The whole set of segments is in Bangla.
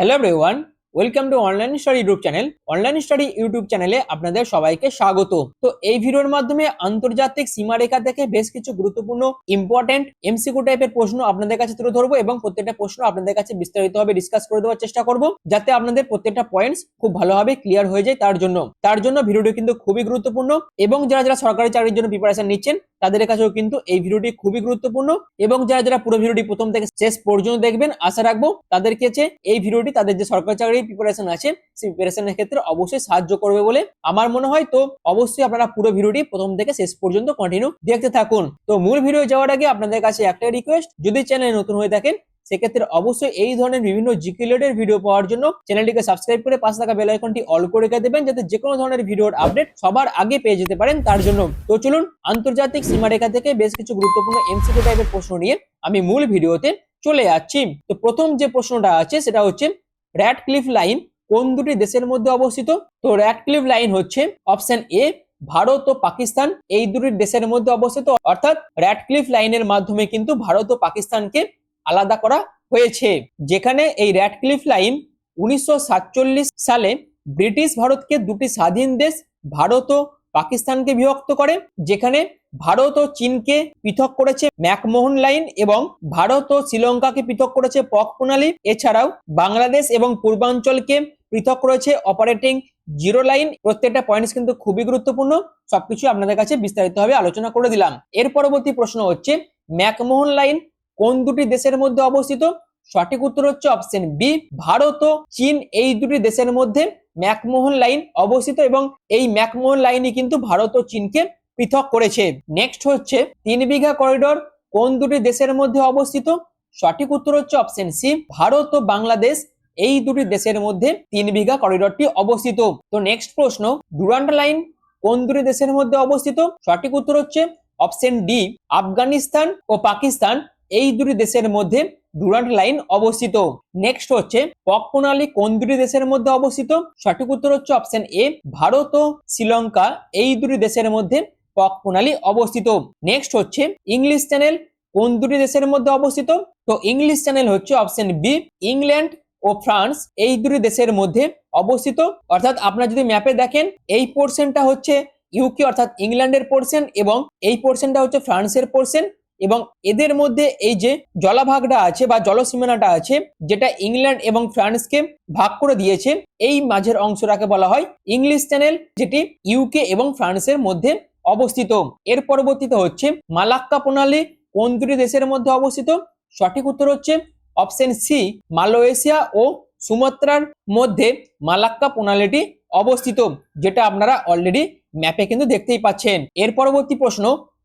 Hello everyone welcome to online study YouTube channel online study YouTube চ্যানেলে আপনাদের সবাইকে স্বাগত। তো এই ভিডিওর মাধ্যমে আন্তর্জাতিক সীমারেখা থেকে বেশ কিছু গুরুত্বপূর্ণ ইম্পর্টেন্ট এমসিকিউ টাইপের প্রশ্ন আপনাদের কাছে তুলে ধরবো এবং প্রত্যেকটা প্রশ্ন আপনাদের কাছে বিস্তারিতভাবে ডিসকাস করে দেওয়ার চেষ্টা করব, যাতে আপনাদের প্রত্যেকটা পয়েন্টস খুব ভালোভাবে ক্লিয়ার হয়ে যায় তার জন্য। তার জন্য ভিডিওটি কিন্তু খুবই গুরুত্বপূর্ণ এবং যারা যারা সরকারি চাকরির জন্য প্রিপারেশন নিচ্ছেন তাদের কাছেও কিন্তু এই ভিডিওটি খুবই গুরুত্বপূর্ণ এবং যারা যারা পুরো ভিডিওটি প্রথম থেকে শেষ পর্যন্ত দেখবেন, আশা রাখব তাদের কাছে এই ভিডিওটি তাদের যে সরকারি চাকরির প্রিপারেশন আছে, সেই প্রিপারেশনের ক্ষেত্রে অবশ্যই সাহায্য করবে বলে আমার মনে হয়। তো অবশ্যই আপনারা পুরো ভিডিওটি প্রথম থেকে শেষ পর্যন্ত কন্টিনিউ দেখতে থাকুন। তো মূল ভিডিও যাওয়ার আগে আপনাদের কাছে একটাই রিকোয়েস্ট যদি চ্যানেল নতুন হয়ে থাকেন সেক্ষেত্রে অবশ্যই এই ধরনের বিভিন্ন জিকে রিলেটেড ভিডিও পাওয়ার জন্য চ্যানেলটিকে সাবস্ক্রাইব করে পাশে থাকা বেল আইকনটি অল করে রেখে দেবেন, যাতে যে কোনো ধরনের ভিডিওর আপডেট সবার আগে পেয়ে যেতে পারেন তার জন্য। তো চলুন আন্তর্জাতিক সীমারেখা থেকে বেশ কিছু গুরুত্বপূর্ণ এমসিকিউ টাইপের প্রশ্ন নিয়ে আমি মূল ভিডিওতে চলে যাচ্ছি। তো প্রথম যে প্রশ্নটা আছে সেটা হচ্ছে র্যাড ক্লিফ লাইন কোন দুটি দেশের মধ্যে অবস্থিত? তো র্যাড ক্লিফ লাইন হচ্ছে অপশন এ ভারত ও পাকিস্তান এই দুটি দেশের মধ্যে অবস্থিত। অর্থাৎ র্যাড ক্লিফ লাইনের মাধ্যমে কিন্তু ভারত ও পাকিস্তানকে আলাদা করা হয়েছে। যেখানে এই র্যাডক্লিফ লাইন উনিশশো সাতচল্লিশ সালে ব্রিটিশ ভারতকে দুটি স্বাধীন দেশ, ভারত ও পাকিস্তানকে বিভক্ত করে, যেখানে ভারত ও চীনকে পৃথক করেছে ম্যাকমোহন লাইন এবং ভারত ও শ্রীলঙ্কাকে পৃথক করেছে পক প্রণালী। এছাড়াও বাংলাদেশ এবং পূর্বাঞ্চলকে পৃথক করেছে অপারেটিং জিরো লাইন প্রত্যেকটা পয়েন্টস কিন্তু খুবই গুরুত্বপূর্ণ। সবকিছু আপনাদের কাছে বিস্তারিতভাবে আলোচনা করে দিলাম। এর পরবর্তী প্রশ্ন হচ্ছে, ম্যাকমোহন লাইন কোন দুটি দেশের মধ্যে অবস্থিত? সঠিক উত্তর হচ্ছে অপশন বি ভারত ও চীন। এই দুটি দেশের মধ্যে ম্যাকমোহন লাইন অবস্থিত এবং এই ম্যাকমোহন লাইনই কিন্তু ভারত ও চীনকে পৃথক করেছে। নেক্সট হচ্ছে তিন বিঘা করিডোর কোন দুটি দেশের মধ্যে অবস্থিত? সঠিক উত্তর হচ্ছে অপশন সি ভারত ও বাংলাদেশ। এই দুটি দেশের মধ্যে তিন বিঘা করিডোরটি অবস্থিত। তো নেক্সট প্রশ্ন ডুরান্ট লাইন কোন দুটি দেশের মধ্যে অবস্থিত? সঠিক উত্তর হচ্ছে অপশন ডি আফগানিস্তান ও পাকিস্তান। এই দুটি দেশের মধ্যে ডুরান্ট লাইন অবস্থিত। নেক্সট হচ্ছে, পক প্রণালী কোন দুটি দেশের মধ্যে অবস্থিত? সঠিক উত্তর হচ্ছে অপশন এ ভারত ও শ্রীলঙ্কা। এই দুটি দেশের মধ্যে পক প্রণালী অবস্থিত। নেক্সট হচ্ছে ইংলিশ চ্যানেল কোন দুটি দেশের মধ্যে অবস্থিত? তো ইংলিশ চ্যানেল হচ্ছে অপশন বি ইংল্যান্ড ও ফ্রান্স এই দুটি দেশের মধ্যে অবস্থিত। অর্থাৎ আপনারা যদি ম্যাপে দেখেন, এই পোর্শনটা হচ্ছে ইউকে অর্থাৎ ইংল্যান্ডের পোর্শন এবং এই পোর্শনটা হচ্ছে ফ্রান্সের পোর্শন এবং এদের মধ্যে এই যে জলাভাগটা আছে বা জলসীমানাটা আছে, যেটা ইংল্যান্ড এবং ফ্রান্সকে ভাগ করে দিয়েছে, এই মাঝের অংশটাকে বলা হয় ইংলিশ চ্যানেল, যেটি ইউকে এবং ফ্রান্সের মধ্যে অবস্থিত। এর পরবর্তীতে হচ্ছে মালাক্কা প্রণালী, কোন দুটি দেশের মধ্যে অবস্থিত? সঠিক উত্তর হচ্ছে অপশন সি মালয়েশিয়া ও সুমাত্রার মধ্যে মালাক্কা প্রণালীটি অবস্থিত, যেটা আপনারা অলরেডি ম্যাপে কিন্তু দেখতেই পাচ্ছেন। এর পরবর্তী প্রশ্ন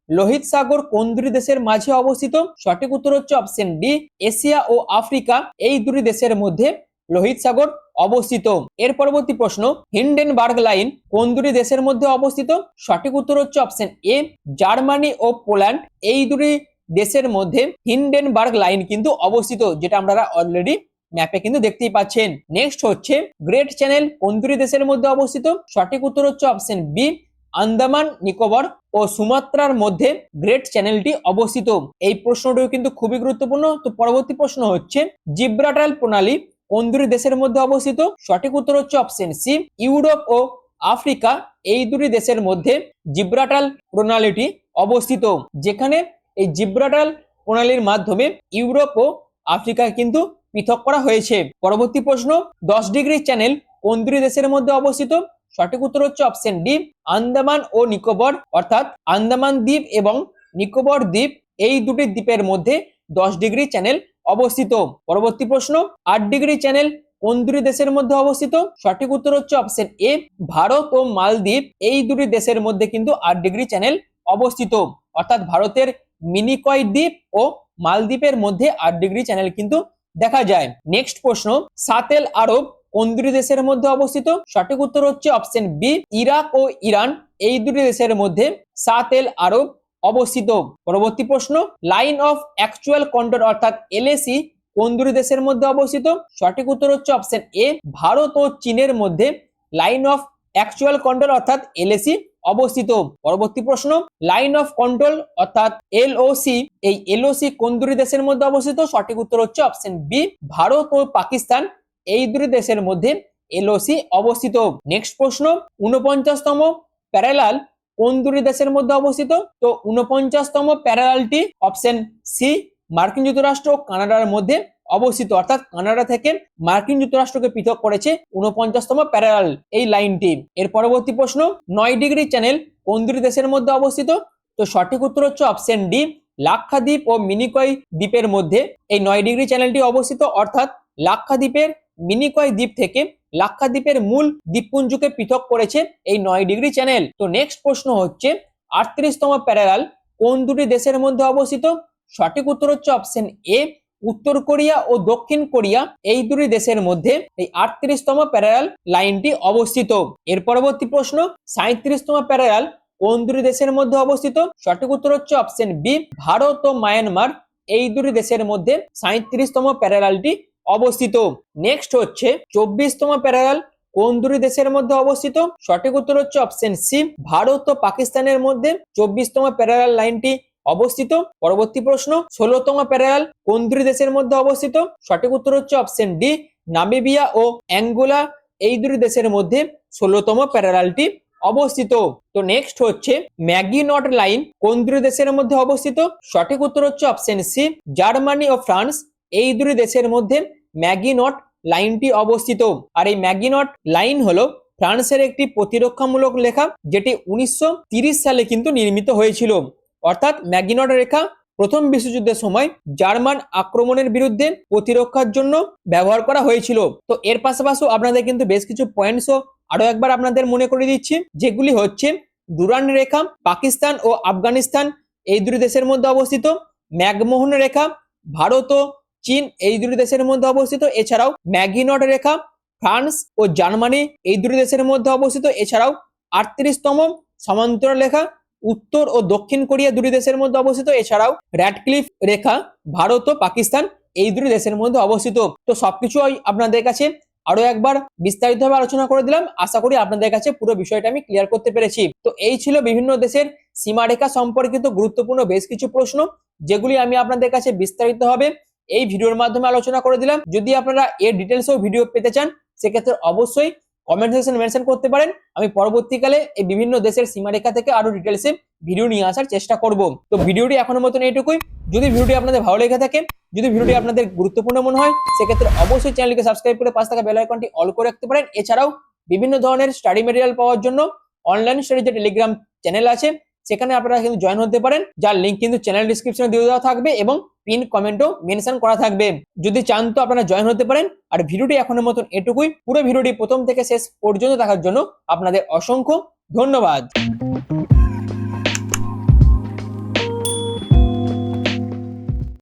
লোহিত সাগর কোন দুটি দেশের মাঝে অবস্থিত? সঠিক উত্তর হচ্ছে অপশন ডি এশিয়া ও আফ্রিকা। এই দুটি দেশের মধ্যে লোহিত সাগর অবস্থিত। এর পরবর্তী প্রশ্ন, হিন্ডেনবার্গ লাইন কোন দুটি দেশের মধ্যে অবস্থিত? সঠিক উত্তর হচ্ছে অপশন এ জার্মানি ও পোল্যান্ড। এই দুটি দেশের মধ্যে হিন্ডেনবার্গ লাইন কিন্তু অবস্থিত, যেটা আপনারা অলরেডি ম্যাপে কিন্তু দেখতেই পাচ্ছেন। নেক্সট হচ্ছে, গ্রেট চ্যানেল কোন দুটি দেশের মধ্যে অবস্থিত? সঠিক উত্তর হচ্ছে অপশন বি আন্দামান নিকোবর। ও সুমাত্রার মধ্যে গ্রেট চ্যানেলটি অবস্থিত। এই প্রশ্নটিও কিন্তু খুবই গুরুত্বপূর্ণ। তো পরবর্তী প্রশ্ন হচ্ছে জিব্রাটাল প্রণালী কোন দুটি দেশের মধ্যে অবস্থিত? সঠিক উত্তর হচ্ছে অপশন সি, ইউরোপ ও আফ্রিকা। এই দুটি দেশের মধ্যে জিব্রাটাল প্রণালীটি অবস্থিত, যেখানে এই জিব্রাটাল প্রণালীর মাধ্যমে ইউরোপ ও আফ্রিকা কিন্তু পৃথক করা হয়েছে। পরবর্তী প্রশ্ন, দশ ডিগ্রি চ্যানেল কোন দুটি দেশের মধ্যে অবস্থিত? সঠিক উত্তর হচ্ছে অপশন ডি আন্দামান ও নিকোবর। অর্থাৎ আন্দামান দ্বীপ এবং নিকোবর দ্বীপ এই দুটি দ্বীপের মধ্যে দশ ডিগ্রি চ্যানেল অবস্থিত। পরবর্তী প্রশ্ন, আট ডিগ্রি চ্যানেল কোন দুটি দেশের মধ্যে অবস্থিত? সঠিক উত্তর হচ্ছে অপশন এ ভারত ও মালদ্বীপ। এই দুটি দেশের মধ্যে কিন্তু আট ডিগ্রি চ্যানেল অবস্থিত। অর্থাৎ ভারতের মিনিকয় দ্বীপ ও মালদ্বীপের মধ্যে আট ডিগ্রি চ্যানেল কিন্তু দেখা যায়। নেক্সট প্রশ্ন, সাতেল আরব কোন দুটি দেশের মধ্যে অবস্থিত? সঠিক উত্তর হচ্ছে অপশন বি ইরাক ও ইরান। এই দুটি দেশের মধ্যে সাত এল আরব অবস্থিত। পরবর্তী প্রশ্ন, লাইন অফ অ্যাকচুয়াল কন্ট্রোল অর্থাৎ এলএসি কোন দুটি দেশের মধ্যে অবস্থিত? সঠিক উত্তর হচ্ছে অপশন এ ভারত ও চীনের মধ্যে লাইন অফ অ্যাকচুয়াল কন্ট্রোল অর্থাৎ এলএসি অবস্থিত। পরবর্তী প্রশ্ন, লাইন অফ কন্ট্রোল অর্থাৎ এলওসি, এই এলওসি কোন দুটি দেশের মধ্যে অবস্থিত? সঠিক উত্তর হচ্ছে অপশন বি ভারত ও পাকিস্তান। এই দুটি দেশের মধ্যে এলওসি অবস্থিত। নেক্সট প্রশ্ন উনপঞ্চাশতম প্যারালাল কোন দুটি দেশের মধ্যে অবস্থিত? তো উনপঞ্চাশতম প্যারালালটি অপশন সি মার্কিন যুক্তরাষ্ট্র ও কানাডার মধ্যে অবস্থিত। অর্থাৎ কানাডা থেকে মার্কিন যুক্তরাষ্ট্রকে পৃথক করেছে উনপঞ্চাশতম প্যারালাল এই লাইনটি। এর পরবর্তী প্রশ্ন, নয় ডিগ্রি চ্যানেল কোন দুটি দেশের মধ্যে অবস্থিত? তো সঠিক উত্তর হচ্ছে অপশন ডি লাক্ষাদ্বীপ ও মিনিকয় দ্বীপের মধ্যে। এই নয় ডিগ্রি চ্যানেলটি অবস্থিত, অর্থাৎ লাক্ষাদ্বীপের মিনিকয় দ্বীপ থেকে লাক্ষাদ্বীপের মূল দ্বীপপুঞ্জকে পৃথক করেছে এই নয় ডিগ্রি চ্যানেল। তো নেক্সট প্রশ্ন হচ্ছে, আটত্রিশতম প্যারাল কোন দুটি দেশের মধ্যে অবস্থিত? সঠিক উত্তর হচ্ছে অপশন এ উত্তর কোরিয়া ও দক্ষিণ কোরিয়া। এই দুটি দেশের মধ্যে এই আটত্রিশতম প্যারাল লাইনটি অবস্থিত। এর পরবর্তী প্রশ্ন সাঁত্রিশতম প্যারাল কোন দুটি দেশের মধ্যে অবস্থিত? সঠিক উত্তর হচ্ছে অপশন বি ভারত ও মায়ানমার। এই দুটি দেশের মধ্যে সাঁত্রিশতম প্যারালালটি অবস্থিত। নেক্সট হচ্ছে চব্বিশতম প্যারাল কোন দুটি দেশের মধ্যে অবস্থিত? সঠিক উত্তর হচ্ছে অপশন সি ভারত ও পাকিস্তানের মধ্যে চব্বিশতম প্যারাল লাইনটি অবস্থিত। পরবর্তী প্রশ্ন, ষোলোতম প্যারাল কোন দুটি দেশের মধ্যে অবস্থিত? সঠিক উত্তর হচ্ছে অপশন ডি নামিবিয়া ও অ্যাঙ্গোলা। এই দুটি দেশের মধ্যে ষোলোতম প্যারালালটি অবস্থিত। তো নেক্সট হচ্ছে ম্যাগি নট লাইন। কোন দুটি দেশের মধ্যে অবস্থিত? সঠিক উত্তর হচ্ছে অপশন সি জার্মানি ও ফ্রান্স। এই দুটি দেশের মধ্যে ম্যাগিনট লাইনটি অবস্থিত। আর এই ম্যাগিনট লাইন হলো ফ্রান্সের একটি প্রতিরক্ষামূলক লেখা, যেটি উনিশশো সালে কিন্তু নির্মিত হয়েছিল। অর্থাৎ ম্যাগিনট রেখা প্রথম বিশ্বযুদ্ধের সময় জার্মান আক্রমণের বিরুদ্ধে প্রতিরক্ষার জন্য ব্যবহার করা হয়েছিল। তো এর পাশাপাশি আপনাদের কিন্তু বেশ কিছু পয়েন্টসও আরও একবার আপনাদের মনে করে দিচ্ছি, যেগুলি হচ্ছে দুরান রেখা, পাকিস্তান ও আফগানিস্তান এই দুটি দেশের মধ্যে অবস্থিত। ম্যাগমোহন রেখা, ভারত ও চীন এই দুটি দেশের মধ্যে অবস্থিত। এছাড়াও ম্যাগিনট রেখা, ফ্রান্স ও জার্মানি এই দুটি দেশের মধ্যে অবস্থিত। এছাড়াও আটত্রিশতম সমান্তরাল রেখা, উত্তর ও দক্ষিণ কোরিয়া দুটি দেশের মধ্যে অবস্থিত। এছাড়াও র্যাডক্লিফ রেখা, ভারত ও পাকিস্তান এই দুটি দেশের মধ্যে অবস্থিত। তো সবকিছু আপনাদের কাছে আরও একবার বিস্তারিতভাবে আলোচনা করে দিলাম। আশা করি আপনাদের কাছে পুরো বিষয়টা আমি ক্লিয়ার করতে পেরেছি। তো এই ছিল বিভিন্ন দেশের সীমারেখা সম্পর্কিত গুরুত্বপূর্ণ বেশ কিছু প্রশ্ন, যেগুলি আমি আপনাদের কাছে বিস্তারিতভাবে এই ভিডিওর মাধ্যমে আলোচনা করে দিলাম। যদি আপনারা এর ডিটেলসও ভিডিও পেতে চান, সেক্ষেত্রে অবশ্যই কমেন্ট সেকশন মেনশন করতে পারেন। আমি পরবর্তীকালে এই বিভিন্ন দেশের সীমারেখা থেকে আরও ডিটেলসে ভিডিও নিয়ে আসার চেষ্টা করব। তো ভিডিওটি এখনও মতন এইটুকুই। যদি ভিডিওটি আপনাদের ভালো লেগে থাকে, যদি ভিডিওটি আপনাদের গুরুত্বপূর্ণ মনে হয়, সেক্ষেত্রে অবশ্যই চ্যানেলকে সাবস্ক্রাইব করে পাশ থাকা বেল আইকনটি অল করে রাখতে পারেন। এছাড়াও বিভিন্ন ধরনের স্টাডি মেটেরিয়াল পাওয়ার জন্য অনলাইন স্টাডি যে টেলিগ্রাম চ্যানেল আছে। সেখানে আপনারা কিন্তু জয়েন হতে পারেন। যার লিঙ্ক কিন্তু চ্যানেল ডিসক্রিপশনে দিয়ে দেওয়া থাকবে এবং পিন কমেন্টও মেনশন করা থাকবে। যদি চান তো আপনারা জয়েন হতে পারেন। আর ভিডিওটি এখনের মতন এটুকুই। পুরো ভিডিওটি প্রথম থেকে শেষ পর্যন্ত দেখার জন্য আপনাদের অসংখ্য ধন্যবাদ।